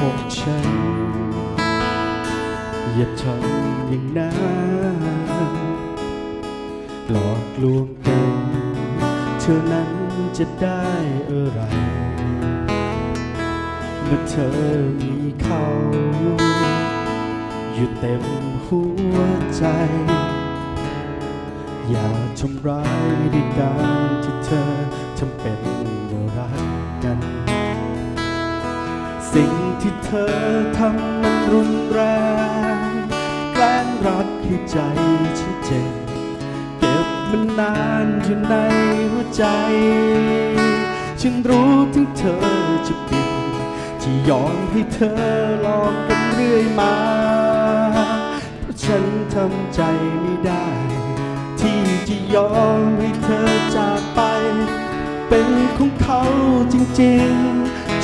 หกฉัน อย่าทำอย่างนั้นหลอกลวงกันเธอนั้นจะได้อะไรเมื่อเธอมีเขาอยู่เต็มหัวใจ อย่าทำร้ายด้วยการที่เธอทำเป็น ที่เธอทำมันรุนแรง แกล้งรักให้ใจฉันเจ็บ เก็บมันนานอยู่ในหัวใจ ฉันรู้ถึงเธอจะปิดที่ยอมให้เธอหลอกกันเรื่อยมา เพราะฉันทำใจไม่ได้ ที่จะยอมให้เธอจากไป เป็นของเขาจริงๆ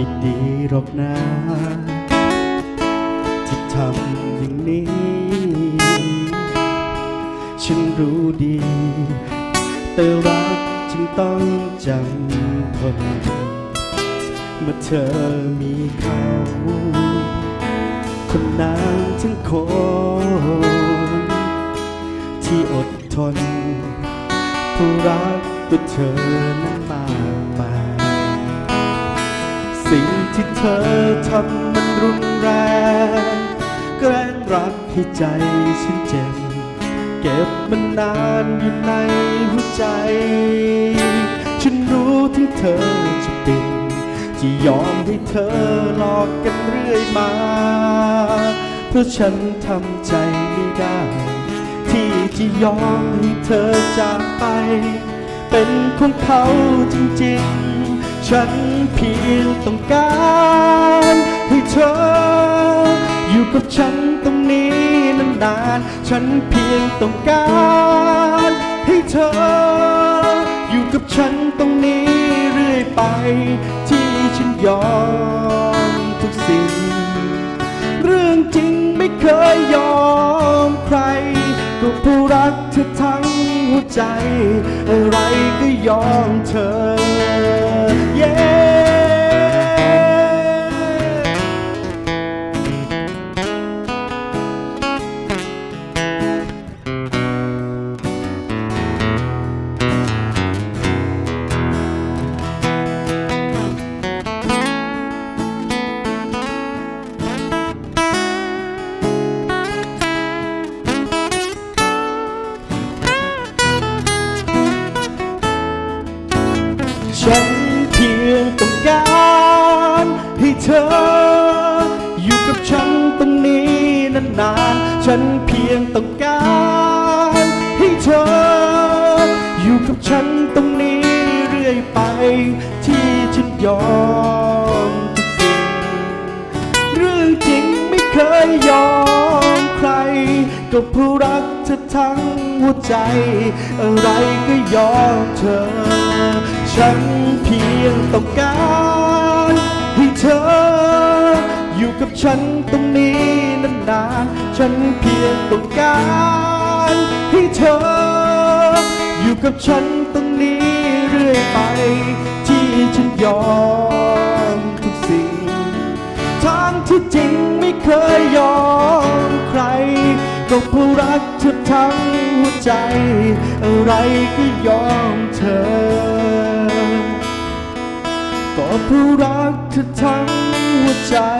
ไม่ดีหรอกนะ ที่ทำอย่างนี้ ฉันรู้ดี แต่รักจึงต้องจำทนเมื่อเธอมีเขาคนนั้นทั้งคน ที่อดทนผู้รักตัวเธอนั้นมา ที่เธอทำมันรุนแรง แกล้งรักให้ใจฉันเจ็บ เก็บมันนานอยู่ในหัวใจ ฉันรู้ถึงเธอจะเป็นที่ยอมให้เธอหลอกกันเรื่อยมา เพราะฉันทำใจไม่ได้ ที่จะยอมให้เธอจากไป เป็นของเขาจริงๆ ฉันเพียงต้องการ กับฉันตรงนี้นานๆฉันเพียงต้องการให้เธอ อยู่กับฉันตรงนี้เรื่อยไป ที่ฉันยอมทุกสิ่ง เรื่องจริงไม่เคยยอมใครก็ผู้รักเธอทั้งหัวใจ อะไรก็ยอมเธอ ฉันเพียงต้องการให้เธอ อยู่กับฉันตรงนี้นานๆ ฉันเพียงต้องการให้เธอ อยู่กับฉันตรงนี้เรื่อยไป ที่ฉันยอมทุกสิ่ง เรื่องจริงไม่เคยยอมใครก็ผู้รักเธอทั้งหัวใจ อะไรก็ยอมเธอ ฉันเพียงต้องการให้เธอ อยู่กับฉันตรงนี้นานๆ ฉันเพียงต้องการให้เธอ อยู่กับฉันตรงนี้เรื่อยไป ที่ฉันยอมทุกสิ่ง ทางที่จริงไม่เคยยอมใคร ก็ผู้รักเธอทั้งหัวใจ อะไรก็ยอมเธอ ผู้รักเธอทั้งหัวใจ